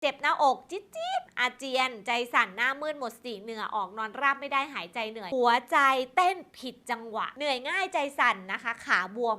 เจ็บหน้าอกจิ๊ดจิ๊ดอาเจียน ใจสั่นหน้ามืดหมดสติเหนื่อออกนอนราบไม่ได้หายใจเหนื่อย หัวใจเต้นผิดจังหวะ เหนื่อยง่ายใจสั่นนะคะ ขาบวม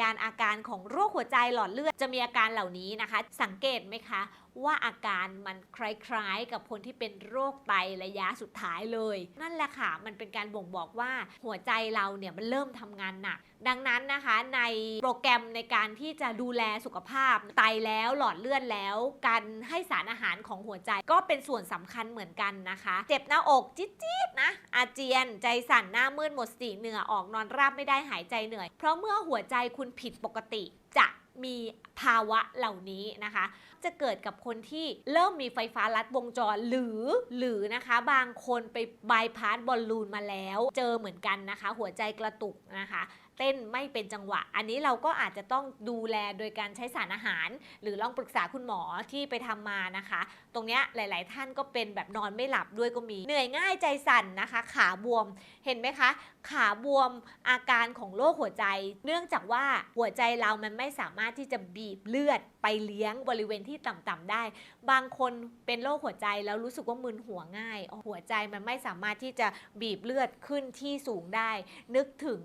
ยานอาการของโรคหัวใจหลอดเลือดจะมีอาการเหล่านี้นะคะ สังเกตไหมคะ ว่าอาการมันคล้ายๆ กับคนที่เป็นโรคไตระยะสุดท้ายเลย นั่นแหละค่ะ มันเป็นการบ่งบอกว่าหัวใจเราเนี่ยมันเริ่มทำงานหนัก ดังนั้นนะคะในโปรแกรมในการที่จะดูแลสุขภาพไตแล้วหลอดเลือดแล้ว การให้สารอาหารของหัวใจก็เป็นส่วนสำคัญเหมือนกันนะคะ เจ็บหน้าอกจิ๊ดๆนะอาเจียนใจสั่นหน้ามืดหมดสติเหนื่อออกนอนราบไม่ได้หายใจเหนื่อย เพราะเมื่อหัวใจคุณผิดปกติจะ มีภาวะเหล่านี้นะคะ จะเกิดกับคนที่เริ่มมีไฟฟ้าลัดวงจรหรือหรือนะคะ บางคนไปบายพาสบอลลูนมาแล้ว เจอเหมือนกันนะคะ หัวใจกระตุกนะคะ เต้นไม่เป็นจังหวะ อันนี้เราก็อาจจะต้องดูแลโดยการใช้สารอาหาร หรือลองปรึกษาคุณหมอที่ไปทำมานะคะ ตรงนี้หลาย ๆ ท่านก็เป็นแบบนอนไม่หลับด้วยก็มี เหนื่อยง่ายใจสั่นนะคะ ขาบวมเห็นไหมคะ ขาบวมอาการของโรคหัวใจ เนื่องจากว่าหัวใจเรามันไม่สามารถที่จะบีบเลือดไปเลี้ยงบริเวณที่ต่ำๆได้ บางคนเป็นโรคหัวใจแล้วรู้สึกว่ามึนหัวง่ายอ๋อหัวใจมันไม่สามารถที่จะบีบเลือดขึ้นที่สูงได้ นึกถึง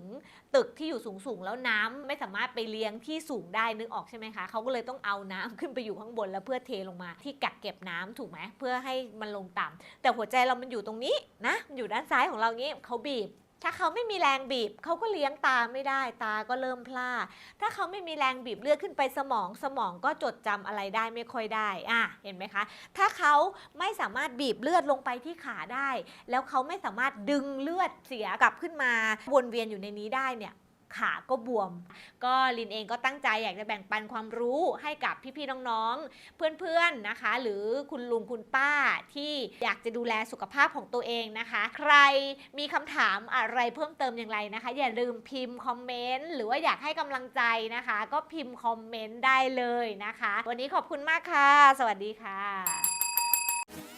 ตึกที่ที่อยู่สูงๆ แล้วน้ำไม่สามารถไปเลี้ยงที่สูงได้นึกออกใช่ไหมคะเขาก็เลยต้องเอาน้ำขึ้นไปอยู่ข้างบนแล้วเพื่อเทลงมาที่กักเก็บน้ำถูกไหมเพื่อให้มันลงต่ำแต่หัวใจเรามันอยู่ตรงนี้นะอยู่ด้านซ้ายของเรางี้เขาบีบถ้าเขาไม่มีแรงบีบเขาก็เลี้ยงตาไม่ได้ตาก็เริ่มพลาดถ้าเขาไม่มีแรงบีบเลือดขึ้นไปสมองสมองก็จดจำอะไรได้ไม่ค่อยได้อะเห็นไหมคะ ถ้าเขาไม่สามารถบีบเลือดลงไปที่ขาได้ แล้วเขาไม่สามารถดึงเลือดเสียกลับขึ้นมาวนเวียนอยู่ในนี้ได้เนี่ย ขาก็บวม ก็ลินเองก็ตั้งใจอยากจะแบ่งปันความรู้ให้กับพี่ๆน้องๆ เพื่อนๆนะคะ หรือคุณลุงคุณป้าที่อยากจะดูแลสุขภาพของตัวเองนะคะ ใครมีคำถามอะไรเพิ่มเติมอย่างไรนะคะ อย่าลืมพิมพ์คอมเมนต์หรือว่าอยากให้กำลังใจนะคะ ก็พิมพ์คอมเมนต์ได้เลยนะคะ วันนี้ขอบคุณมากค่ะ สวัสดีค่ะ